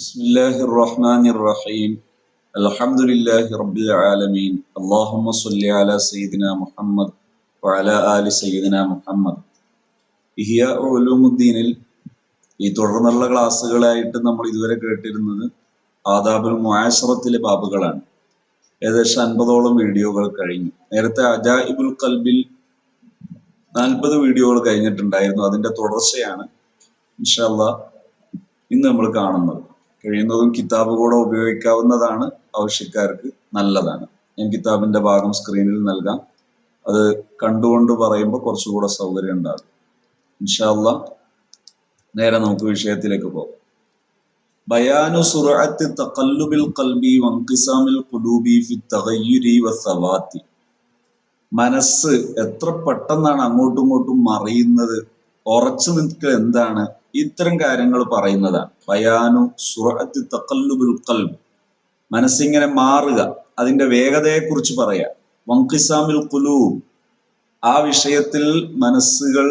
بسم الله الرحمن الرحيم الحمد لله رب العالمين اللهم صل على سيدنا محمد وعلى آل سيدنا محمد ഇഹിയ ഉലൂമുദ്ദീനിൽ ഈ തുടർന്നുള്ള ക്ലാസ്സുകളായിട്ട് നമ്മൾ ഇതുവരെ കേട്ടിരുന്നത് ആദാബുൽ മുആശറത്തിലെ ബാബുകളാണ് ഏകദേശം അൻപതോളം വീഡിയോകൾ കഴിഞ്ഞു നേരത്തെ അജായിബുൽ കൽബിൽ നാൽപ്പത് വീഡിയോകൾ കഴിഞ്ഞിട്ടുണ്ടായിരുന്നു അതിന്റെ തുടർച്ചയാണ് ഇൻഷാല്ല ഇന്ന് നമ്മൾ കാണുന്നത് കഴിയുന്നതും കിതാബ് കൂടെ ഉപയോഗിക്കാവുന്നതാണ് ആവശ്യക്കാർക്ക് നല്ലതാണ്. ഞാൻ കിതാബിന്റെ ഭാഗം സ്ക്രീനിൽ നൽകാം. അത് കണ്ടുകൊണ്ട് പറയുമ്പോൾ കുറച്ചുകൂടെ സൗകര്യം ഉണ്ടാകും. ഇൻഷാല്ല നേരെ നമുക്ക് വിഷയത്തിലേക്ക് പോകാം. ബയാനു സുറഅത്ത് തഖല്ലുബിൽ ഖൽബി വൻഖിസാമിൽ ഖുലൂബി ഫി തഗയ്യുരി വസവാത്തി മനസ്സ് എത്ര പെട്ടെന്നാണ് അങ്ങോട്ടും ഇങ്ങോട്ടും മറിയുന്നത് ഉറച്ചു നിൽക്കുക എന്താണ്? ഇത്തരം കാര്യങ്ങൾ പറയുന്നതാണ്. ബയാനു സുറഅത്ത് തഖല്ലുബുൽ ഖൽബ്. മനസ്സിങ്ങനെ മാറുക. അതിന്റെ വേഗതയെ കുറിച്ച് പറയാം. വങ്കിസാമിൽ ഖുലൂബ്. ആ വിഷയത്തിൽ മനസ്സുകൾ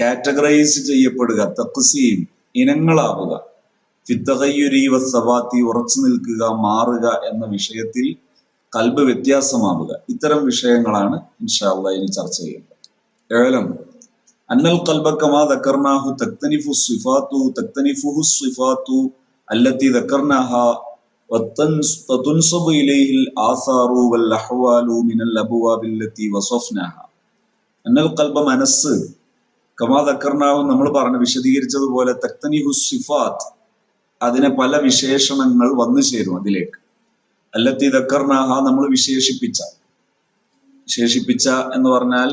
കാറ്റഗറൈസ് ചെയ്യപ്പെടുക. തക്കുസീം ഇനങ്ങളാവുക. ഫിത്തകയ്യുരി വസവാത്തി ഉറച്ചു നിൽക്കുക മാറുക എന്ന വിഷയത്തിൽ കൽബ് വ്യത്യാസമാവുക. ഇത്തരം വിഷയങ്ങളാണ് ഇൻഷാല്ല ഇനി ചർച്ച ചെയ്യേണ്ടത്. ഏലം അന്നൽ കൽബ കമാ ദക്കർനാഹു തക്തനിഫു സിഫാത്തു തക്തനിഫുഹു സിഫാത്തു അല്ലത്തി ദക്കർനാഹ وتنصب إليه الآثار والأحوال من الأبواب التي وصفناها അന്നൽ കൽബ മനസ്സ് കമാ ദക്കർനാവും നമ്മൾ പറഞ്ഞ വിശദീകരിച്ചതുപോലെ തക്തനിഹു സിഫാത്ത് അതിനെ പല വിശേഷണങ്ങൾ വന്നു ചേരും അതിലേക്ക് അല്ലത്തി ദക്കർനാഹ നമ്മൾ വിശേഷിപ്പിച്ച വിശേഷിപ്പിച്ച എന്ന് പറഞ്ഞാൽ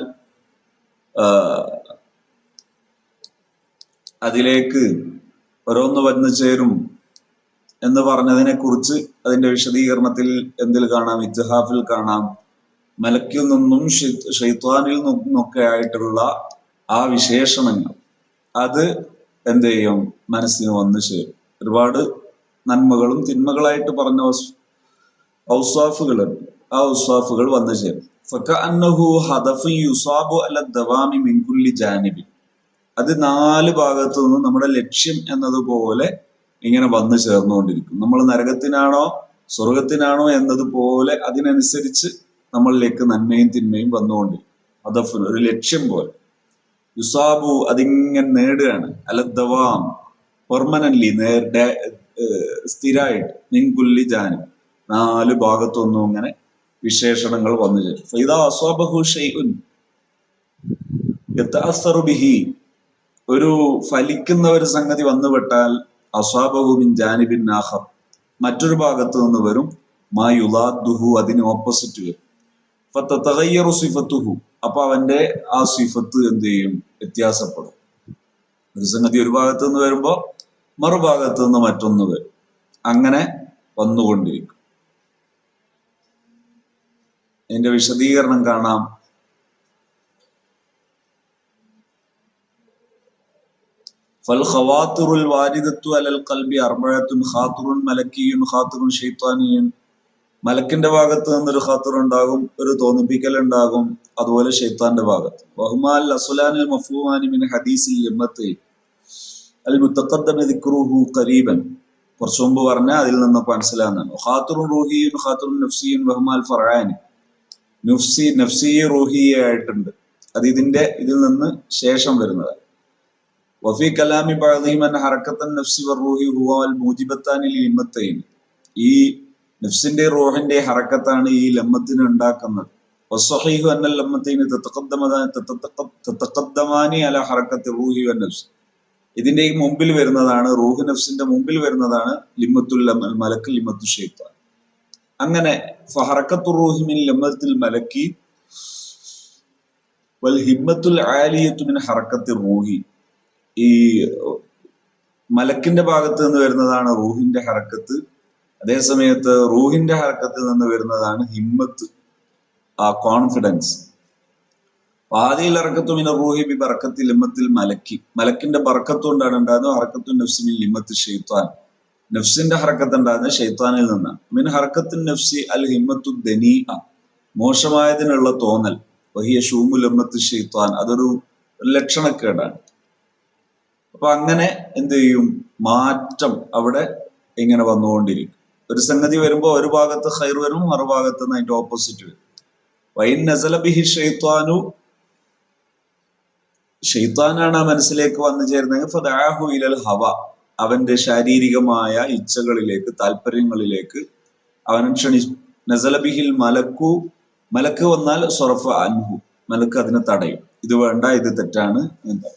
അതിലേക്ക് ഓരോന്ന് വന്നു ചേരും എന്ന് പറഞ്ഞതിനെ കുറിച്ച് അതിന്റെ വിശദീകരണത്തിൽ എന്തിൽ കാണാം? ഇത്തിഹാഫിൽ കാണാം. മലക്കിൽ നിന്നും ഷെയ്ത്വാനിൽ നിന്നൊക്കെ ആയിട്ടുള്ള ആ വിശേഷണങ്ങൾ. അത് എന്ത് ചെയ്യും? മനസ്സിന് വന്നു ചേരും. ഒരുപാട് നന്മകളും തിന്മകളായിട്ട് പറഞ്ഞ ഔസാഫുകളുണ്ട് ആ ഔസാഫുകൾ വന്നു ചേരും. ഫക്കഅന്നഹു ഹദഫു യുസാബു അല ദവാമി മിൻകുല്ലി ജാനിബി അത് നാല് ഭാഗത്തു നിന്നും നമ്മുടെ ലക്ഷ്യം എന്നതുപോലെ ഇങ്ങനെ വന്നു ചേർന്നുകൊണ്ടിരിക്കും. നമ്മൾ നരകത്തിനാണോ സ്വർഗത്തിനാണോ എന്നതുപോലെ അതിനനുസരിച്ച് നമ്മളിലേക്ക് നന്മയും തിന്മയും വന്നുകൊണ്ടിരിക്കും. അതഫ് ഒരു ലക്ഷ്യം പോലെ. യുസാബു അതിങ്ങനെ നേടുകയാണ്. അല്ല ദവാം പെർമനന്റ്ലി നേരുടെ സ്ഥിരമായിട്ട് നിൻകുല്ലി ജാനും നാല് ഭാഗത്തൊന്നും ഇങ്ങനെ വിശേഷണങ്ങൾ വന്നു ചേരും. ബിഹി ഒരു ഫലിക്കുന്ന ഒരു സംഗതി വന്നുപെട്ടാൽ അസാബഹുബിൻ ജാനിബിൻ നാഹർ. മറ്റൊരു ഭാഗത്ത് നിന്ന് വരും മാ യുലാദുഹു അതിന് ഓപ്പോസിറ്റ് വരും. സിഫത്തുഹു അപ്പൊ അവന്റെ ആ സിഫത്ത് എന്ത് ചെയ്യും? വ്യത്യാസപ്പെടും. ഒരു സംഗതി ഒരു ഭാഗത്ത് നിന്ന് വരുമ്പോ മറുഭാഗത്ത് നിന്ന് മറ്റൊന്ന് വരും. അങ്ങനെ വന്നുകൊണ്ടിരിക്കും. ഇതിന്റെ വിശദീകരണം കാണാം. ഫൽ ഖവാത്തുറുൽ വാരിദത്തു അലൽ കൽബി അർബഴത്തുൻ ഖാത്തുറുൻ മലക്കിയും ഖാത്തുറുൻ ഷെയ്ത്താനിയും മലക്കിന്റെ ഭാഗത്ത് നിന്നൊരു ഖാത്തുർ ഉണ്ടാകും ഒരു തോന്നിപ്പിക്കൽ ഉണ്ടാകും അതുപോലെ ഷെയ്ത്താന്റെ ഭാഗത്ത്. വഹുമാൽ അസുലാനിൽ മഫൂമാനി മിൻ ഹദീസിൽ യമ്മത്തെ അൽ മുത്തഖദ്ദമ ദിക്റുഹു ഖരീബൻ. കുറച്ചു മുമ്പ് പറഞ്ഞ അതിൽ നിന്ന് മനസ്സിലാകുന്നതാണ്. ഖാത്തുറുൻ റൂഹിയുൻ ഖാത്തുറുൻ നഫ്സിയുൻ വഹുമാൽ ഫറാനി നഫ്സി നഫ്സി റൂഹിയായിട്ടുണ്ട്. അത് ഇതിന്റെ ഇതിൽ നിന്ന് ശേഷം വരുന്നതാണ്. വഫി കലാമി ബഅദിഹിം അൻ ഹറക്കത്തൻ നഫ്സി വറൂഹി ഹുവ അൽ മൂജിബത്താനി ലിമ്മത്തൈൻ ഈ നഫ്സിന്റെ റോഹിന്റെ ഹറക്കത്താണ് ഈ ലമ്മത്തിന് ഉണ്ടാക്കുന്നത്. വസ്സഹീഹു അന്നൽ ലമ്മത്തൈന് തത്തക്കദ്ദമാനി അല ഹറക്കത്ത് റൂഹി വൻ നഫ്സ്. ഇതിന്റെ മുമ്പിൽ വരുന്നതാണ് റൂഹ് നഫ്സിന്റെ മുമ്പിൽ വരുന്നതാണ് ലിമ്മത്തുൽ മലക്ക് ലിമ്മത്തു ഷെയ്ത്താൻ അങ്ങനെ ഫഹറക്കത്തു റൂഹി മിൻ ലമ്മത്തിൽ മലക്കി വൽ ഹിമ്മത്തുൽ ആലിയത്തു മിൻ ഹറക്കത്തി റൂഹി. ഈ മലക്കിന്റെ ഭാഗത്ത് നിന്ന് വരുന്നതാണ് റൂഹിന്റെ ഹറക്കത്ത് അതേസമയത്ത് റൂഹിന്റെ ഹറക്കത്തിൽ നിന്ന് വരുന്നതാണ് ഹിമ്മത്ത് ആ കോൺഫിഡൻസ് ആദ്യയിൽ ഇറക്കത്തു മിന റൂഹി ബി ബറക്കത്തിൽ ലിമ്മത്തിൽ മലക്കി. മലക്കിന്റെ ബർക്കത്ത് കൊണ്ടാണ് ഉണ്ടാകുന്നത് ഹറക്കത്തു നഫ്സിമിൻ ലിമ്മത്ത് ഷെയ്ത്താൻ നഫ്സിന്റെ ഹറക്കത്ത് ഉണ്ടാകുന്നത് ഷെയ്ത്താനിൽ നിന്നാണ്. മിൻ ഹറക്കത്തിൻ നഫ്സി അൽ ഹിമ്മത്തു ദനീ മോശമായതിനുള്ള തോന്നൽ. വഹിയ ഷൂമു ലിമ്മത്ത് ഷെയ്ത്താൻ അതൊരു ലക്ഷണക്കേടാണ്. അപ്പൊ അങ്ങനെ എന്ത് ചെയ്യും? മാറ്റം അവിടെ ഇങ്ങനെ വന്നുകൊണ്ടിരിക്കും. ഒരു സംഗതി വരുമ്പോൾ ഒരു ഭാഗത്ത് ഹൈർ വരും മറുഭാഗത്ത് നിന്ന് അതിന്റെ ഓപ്പോസിറ്റ് വരും. വൈൻ നസലബിഹി ഷെയ്ത്താനു ഷെയ്ത്താനാണ് ആ മനസ്സിലേക്ക് വന്നു ചേരുന്നതെങ്കിൽ ഫദാഹു ഇലൽ ഹവ അവന്റെ ശാരീരികമായ ഇച്ഛകളിലേക്ക് താല്പര്യങ്ങളിലേക്ക് അവനെ ക്ഷണി നസലബിഹിൽ മലക്കു മലക്ക് വന്നാൽ സൊറഫ അൻഹു മലക്ക് അതിനെ തടയും. ഇത് വേണ്ട ഇത് തെറ്റാണ് എന്താ?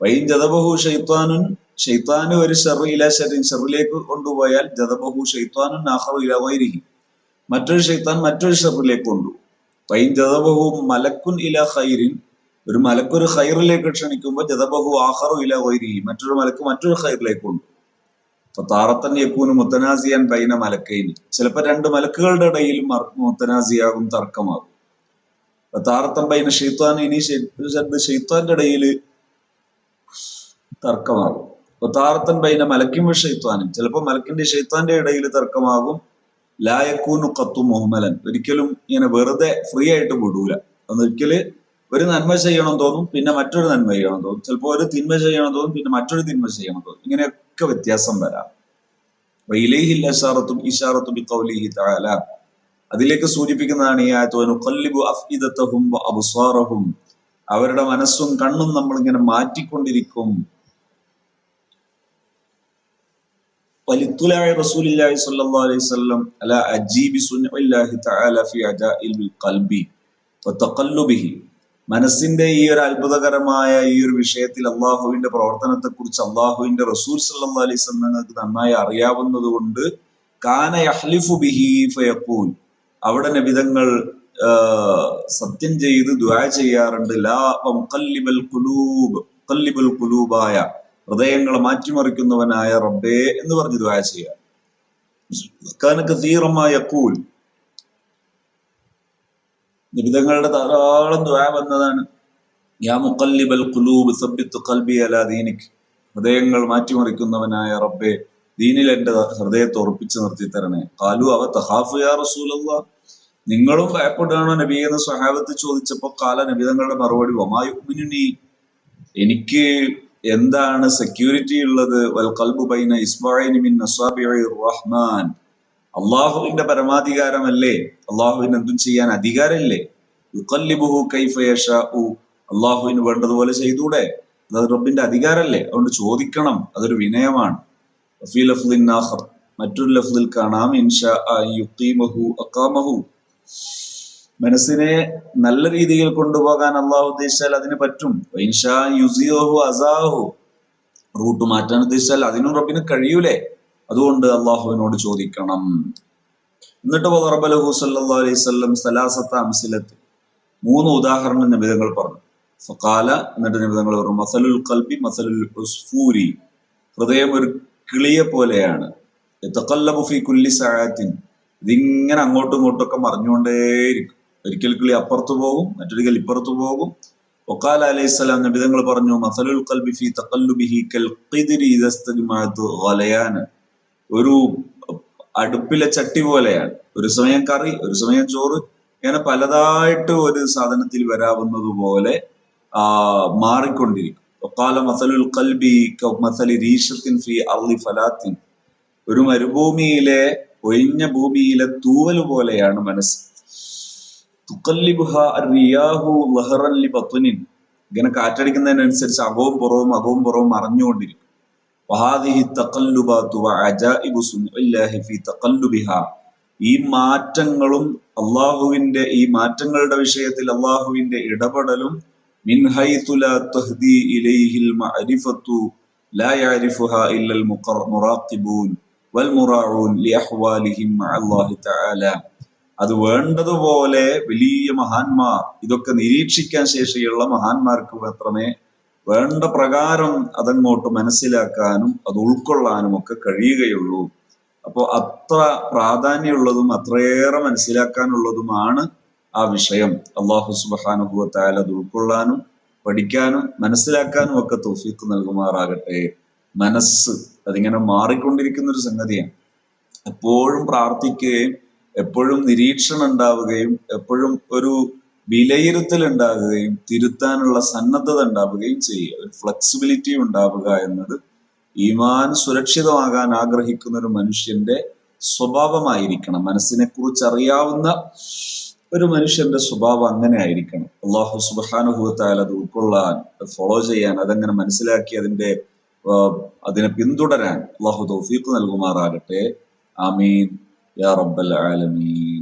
വൈൻ ജതബഹു ഷെയ്ത്താനുൻ ഷെയ്ത്താന് ഒരു ഷെറു ഇല ഷെറിൻ ഷെറിലേക്ക് കൊണ്ടുപോയാൽ ജതബഹു ഷെയ്ത്താനുൻ നാഹറു ഇല വൈരിഹി മറ്റൊരു ഷെയ്ത്താൻ മറ്റൊരു ഷെറിലേക്ക് കൊണ്ടുപോകും വൈൻ ജതബഹു മലക്കുൻ ഇല ഖൈരിൻ ഒരു മലക്കൊരു ഖൈറിലേക്ക് ക്ഷണിക്കുമ്പോൾ ജതബഹു ആഹറു ഇല വൈരിഹി മറ്റൊരു മലക്ക് മറ്റൊരു ഖൈറിലേക്ക് കൊണ്ടുപോകും അപ്പൊ താറത്തൻ യക്കൂന് മുത്തനാസിയാൻ ബൈന മലക്കൈനി. ചിലപ്പോ രണ്ട് മലക്കുകളുടെ ഇടയിലും മുത്തനാസിയാകും തർക്കമാകും. താറത്തൻ ബൈന ഷെയ്ത്താൻ ഇനി ഷെയ്ത്താന്റെ ഇടയിൽ തർക്കമാകും. അപ്പൊ താറത്തൻ ബൈന മലക്കിം ഷെയ്ത്താനും ചിലപ്പോൾ മലക്കിന്റെ ഷെയ്ത്താന്റെ ഇടയിൽ തർക്കമാകും. ലായക്കൂനു കത്തു മുഹമ്മലൻ ഒരിക്കലും ഇങ്ങനെ വെറുതെ ഫ്രീ ആയിട്ട് വിടൂല. അതൊരിക്കൽ ഒരു നന്മ ചെയ്യണം തോന്നും പിന്നെ മറ്റൊരു നന്മ ചെയ്യണം തോന്നും. ചിലപ്പോൾ ഒരു തിന്മ ചെയ്യണം തോന്നും പിന്നെ മറ്റൊരു തിന്മ ചെയ്യണം തോന്നും. ഇങ്ങനെയൊക്കെ വ്യത്യാസം വരാം. തആല. അതിലേക്ക് സൂചിപ്പിക്കുന്നതാണ് ഈ ആയത്ത് നുഖല്ലിബു അഫ്ഇദത്തഹും വഅബ്സാറഹും അവരുടെ മനസ്സും കണ്ണും നമ്മൾ ഇങ്ങനെ മാറ്റിക്കൊണ്ടിരിക്കും. അലൈഹി വസല്ലം അല അജീബി തആല ഖൽബി മനസ്സിന്റെ ഈ ഒരു അത്ഭുതകരമായ ഈ ഒരു വിഷയത്തിൽ അള്ളാഹുവിന്റെ പ്രവർത്തനത്തെ കുറിച്ച് അള്ളാഹുവിന്റെ റസൂൽ സല്ലല്ലാഹു അലൈഹി വസല്ലം നന്നായി അറിയാവുന്നത് കൊണ്ട് യഹ്ലിഫു ബിഹി അവിടെ നബിതങ്ങൾ സത്യം ചെയ്ത് ദുആ ചെയ്യാറുണ്ട്. ലാ ഖല്ലിബൽ ഖുലൂബ് ഖല്ലിബൽ ഖുലൂബായ. ഹൃദയങ്ങളെ മാറ്റിമറിക്കുന്നവനായ റബ്ബേ എന്ന് പറഞ്ഞ് ദുആ ചെയ്യുക കാന കസീറമായ യഖൂൽ. നിബിതങ്ങളുടെ ധാരാളം ദ്വാ വന്നതാണ്. യാ മുക്കല്ലിബൽ കുലൂബ് സബ്ബിത്ത് കൽബി അലാ ദീനിക്. ഹൃദയങ്ങൾ മാറ്റിമറിക്കുന്നവനായ റബ്ബെ ദീനിൽ എന്റെ ഹൃദയത്തെ ഉറപ്പിച്ചു നിർത്തി തരണേ കാലു അവ തഹാഫു നിങ്ങളും ഭയപ്പെടുകയാണോ നബി എന്ന് സ്വഹാബത്ത് ചോദിച്ചപ്പോ കാല നബിതങ്ങളുടെ മറുപടി ഒമായുമിനി എനിക്ക് എന്താണ് സെക്യൂരിറ്റി ഉള്ളത്? വൽ കൽബു ബൈന റഹ്മാൻ. അള്ളാഹുവിന്റെ പരമാധികാരമല്ലേ? അള്ളാഹുവിന് എന്തും ചെയ്യാൻ അധികാരമില്ലേ? യുക്കല്ലിബുഹു കൈഫയഷു അള്ളാഹുവിന് വേണ്ടതുപോലെ ചെയ്തൂടെ? അത് റബ്ബിന്റെ അധികാരമല്ലേ? അതുകൊണ്ട് ചോദിക്കണം. അതൊരു വിനയമാണ്. മറ്റൊരു ലഫ്ലിൽ കാണാം. ഇൻഷാ അക്കാമഹു മനസ്സിനെ നല്ല രീതിയിൽ കൊണ്ടുപോകാൻ അള്ളാഹു ഉദ്ദേശിച്ചാൽ അതിന് പറ്റും. യുസിയോഹു അസാഹു. റൂട്ട് മാറ്റാൻ ഉദ്ദേശിച്ചാൽ അതിനും റബ്ബിന് കഴിയൂലേ? അതുകൊണ്ട് അള്ളാഹുവിനോട് ചോദിക്കണം. എന്നിട്ട് റബ്ബലഹു സല്ലാ അലൈഹി സലാസത്ത അംസിലത്ത്. മൂന്ന് ഉദാഹരണ നിബിധങ്ങൾ പറഞ്ഞു. ഫക്കാല എന്നിട്ട് നിബിധങ്ങൾ പറഞ്ഞു മസലുൽ കൽബി മസലുൽ ഉസ്ഫൂരി. ഹൃദയം ഒരു കിളിയെ പോലെയാണ്. ഫി ഇതിങ്ങനെ അങ്ങോട്ടും ഇങ്ങോട്ടും ഒക്കെ മറിഞ്ഞുകൊണ്ടേയിരിക്കും. ഒരിക്കൽ കിളി അപ്പുറത്ത് പോകും മറ്റൊരിക്കൽ ഇപ്പുറത്ത് പോകും. ഒക്കാല അലൈഹി സ്വലാം നബിതങ്ങൾ പറഞ്ഞു മസലുൽ കൽബി ഫി തഖല്ലുബിഹി ഒരു അടുപ്പിലെ ചട്ടി പോലെയാണ്. ഒരു സമയം കറി ഒരു സമയം ചോറ് ഇങ്ങനെ പലതായിട്ട് ഒരു സാധനത്തിൽ വരാവുന്നത് പോലെ ആ മാറിക്കൊണ്ടിരിക്കും. ഒക്കാല മസലുൽ കൽബി മസലി റീഷത്തിൻ ഫി അർലി ഫലാത്തിൻ. ഒരു മരുഭൂമിയിലെ ഒഴിഞ്ഞ ഭൂമിയിലെ തൂവൽ പോലെയാണ് മനസ്സ്. ഇങ്ങനെ കാറ്റടിക്കുന്നതിനനുസരിച്ച് അകവും പുറവും അകവും പുറവും മറഞ്ഞുകൊണ്ടിരിക്കും. ഈ മാറ്റങ്ങളും അള്ളാഹുവിന്റെ ഈ മാറ്റങ്ങളുടെ വിഷയത്തിൽ അള്ളാഹുവിന്റെ ഇടപെടലും മിൻ അത് വേണ്ടതുപോലെ വലിയ മഹാന്മാർ ഇതൊക്കെ നിരീക്ഷിക്കാൻ ശേഷിയുള്ള മഹാന്മാർക്ക് മാത്രമേ വേണ്ട പ്രകാരം അതങ്ങോട്ട് മനസ്സിലാക്കാനും അത് ഉൾക്കൊള്ളാനും ഒക്കെ കഴിയുകയുള്ളൂ. അപ്പോൾ അത്ര പ്രാധാന്യമുള്ളതും അത്രയേറെ മനസ്സിലാക്കാനുള്ളതുമാണ് ആ വിഷയം. അള്ളാഹു സുബാനുഭവത്തായാലും അത് ഉൾക്കൊള്ളാനും പഠിക്കാനും മനസ്സിലാക്കാനും ഒക്കെ തോഫീക്ക് നൽകുമാറാകട്ടെ. മനസ്സ് അതിങ്ങനെ മാറിക്കൊണ്ടിരിക്കുന്ന ഒരു സംഗതിയാണ്. എപ്പോഴും പ്രാർത്ഥിക്കുകയും എപ്പോഴും നിരീക്ഷണം ഉണ്ടാവുകയും എപ്പോഴും ഒരു വിലയിരുത്തൽ ഉണ്ടാകുകയും തിരുത്താനുള്ള സന്നദ്ധത ഉണ്ടാവുകയും ചെയ്യുക. ഒരു ഫ്ലെക്സിബിലിറ്റി ഉണ്ടാവുക എന്നത് ഈമാൻ സുരക്ഷിതമാകാൻ ആഗ്രഹിക്കുന്ന ഒരു മനുഷ്യന്റെ സ്വഭാവമായിരിക്കണം. മനസ്സിനെ കുറിച്ച് അറിയാവുന്ന ഒരു മനുഷ്യന്റെ സ്വഭാവം അങ്ങനെ ആയിരിക്കണം. അള്ളാഹു സുബാനുഭവത്താൽ അത് ഉൾക്കൊള്ളാൻ ഫോളോ ചെയ്യാൻ അതങ്ങനെ മനസ്സിലാക്കി അതിന്റെ അതിനെ പിന്തുടരാൻ അള്ളാഹു തൗഫീഖ് നൽകുമാറാകട്ടെ. ആമീൻ. يا رب العالمين.